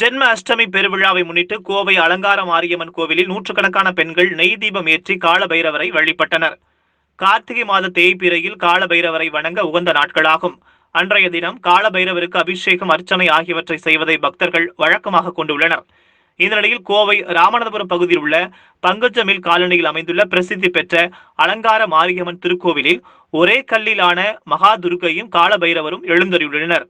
ஜென்ம அஷ்டமி பெருவிழாவை முன்னிட்டு கோவை அலங்கார மாரியம்மன் கோவிலில் நூற்றுக்கணக்கான பெண்கள் நெய் தீபம் ஏற்றி கால பைரவரை வழிபட்டனர். கார்த்திகை மாத தேய்பிறையில் காலபைரவரை வணங்க உகந்த நாட்களாகும். அன்றைய தினம் காலபைரவருக்கு அபிஷேகம் அர்ச்சனை ஆகியவற்றை செய்வதை பக்தர்கள் வழக்கமாக கொண்டுள்ளனர். இந்த நிலையில் கோவை ராமநாதபுரம் பகுதியில் உள்ள பங்கஜமில் காலனியில் அமைந்துள்ள பிரசித்தி பெற்ற அலங்கார மாரியம்மன் திருக்கோவிலில் ஒரே கல்லிலான மகா துர்க்கையும் எழுந்தறியுள்ளனர்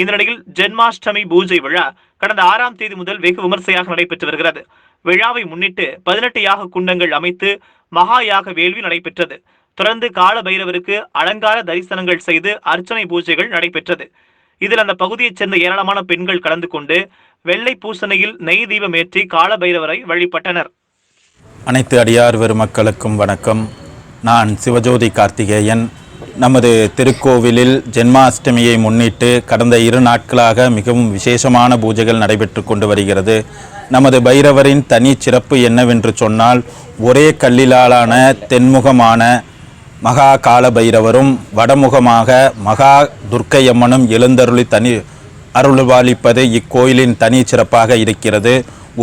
இந்த நிலையில் ஜென்மாஷ்டமி பூஜை விழா கடந்த ஆறாம் தேதி முதல் வெகு விமர்சையாக நடைபெற்று வருகிறது. விழாவை முன்னிட்டு பதினெட்டு யாக குண்டங்கள் அமைத்து மகா யாக வேள்வி நடைபெற்றது. தொடர்ந்து கால பைரவருக்கு அலங்கார தரிசனங்கள் செய்து அர்ச்சனை பூஜைகள் நடைபெற்றது. இதில் அந்த பகுதியைச் சேர்ந்த ஏராளமான பெண்கள் கலந்து கொண்டு வெள்ளை பூசணையில் நெய் தீபம் ஏற்றி கால பைரவரை வழிபட்டனர். அனைத்து அடியார் பெருமக்களுக்கும் வணக்கம். நான் சிவஜோதி கார்த்திகேயன். நமது திருக்கோவிலில் ஜென்மாஷ்டமியை முன்னிட்டு கடந்த இரு நாட்களாக மிகவும் விசேஷமான பூஜைகள் நடைபெற்று கொண்டு வருகிறது. நமது பைரவரின் தனி சிறப்பு என்னவென்று சொன்னால் ஒரே கல்லிலாலான தென்முகமான மகா கால பைரவரும் வடமுகமாக மகா துர்க்கையம்மனும் எழுந்தருளி தனி அருள்பாலிப்பது இக்கோயிலின் தனி சிறப்பாக இருக்கிறது.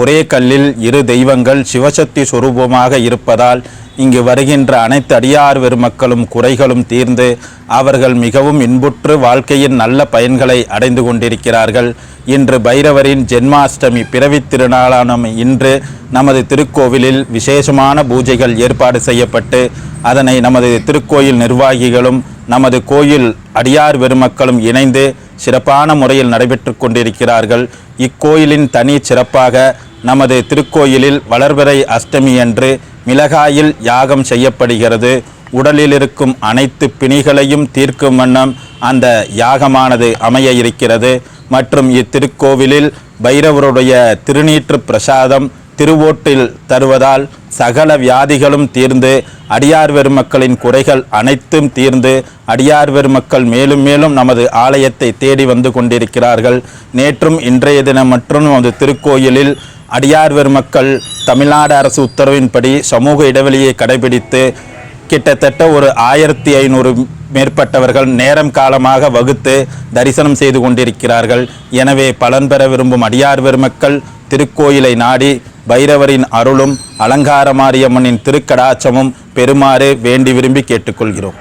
ஒரே கல்லில் இரு தெய்வங்கள் சிவசக்தி சுரூபமாக இருப்பதால் இங்கு வருகின்ற அனைத்து அடியார் பெருமக்களும் குறைகளும் தீர்ந்து அவர்கள் மிகவும் இன்புற்று வாழ்க்கையின் நல்ல பயன்களை அடைந்து கொண்டிருக்கிறார்கள். இன்று பைரவரின் ஜென்மாஷ்டமி பிறவித் திருநாளான இன்று நமது திருக்கோவிலில் விசேஷமான பூஜைகள் ஏற்பாடு செய்யப்பட்டு அதனை நமது திருக்கோயில் நிர்வாகிகளும் நமது கோயில் அடியார் பெருமக்களும் இணைந்து சிறப்பான முறையில் நடைபெற்று கொண்டிருக்கிறார்கள். இக்கோயிலின் தனி சிறப்பாக நமது திருக்கோயிலில் வளர்பிறை அஷ்டமி அன்று மிளகாயில் யாகம் செய்யப்படுகிறது. உடலில் இருக்கும் அனைத்து பிணிகளையும் தீர்க்கும் வண்ணம் அந்த யாகமானது அமைய இருக்கிறது. மற்றும் இத்திருக்கோவிலில் பைரவருடைய திருநீற்று பிரசாதம் திருவோட்டில் தருவதால் சகல வியாதிகளும் தீர்ந்து அடியார் பெருமக்களின் குறைகள் அனைத்தும் தீர்ந்து அடியார் பெருமக்கள் மேலும் மேலும் நமது ஆலயத்தை தேடி வந்து கொண்டிருக்கிறார்கள். நேற்றும் இன்றைய தினம் மற்றும் நமது திருக்கோயிலில் அடியார் பெருமக்கள் தமிழ்நாடு அரசு உத்தரவின்படி சமூக இடைவெளியை கடைபிடித்து கிட்டத்தட்ட ஒரு ஆயிரத்தி ஐநூறு மேற்பட்டவர்கள் நேரம் காலமாக வகுத்து தரிசனம் செய்து கொண்டிருக்கிறார்கள். எனவே பலன் பெற விரும்பும் அடியார் பெருமக்கள் திருக்கோயிலை நாடி பைரவரின் அருளும் அலங்கார மாரியம்மனின் திருக்கடாச்சமும் பெறுமாறு வேண்டி விரும்பி கேட்டுக்கொள்கிறோம்.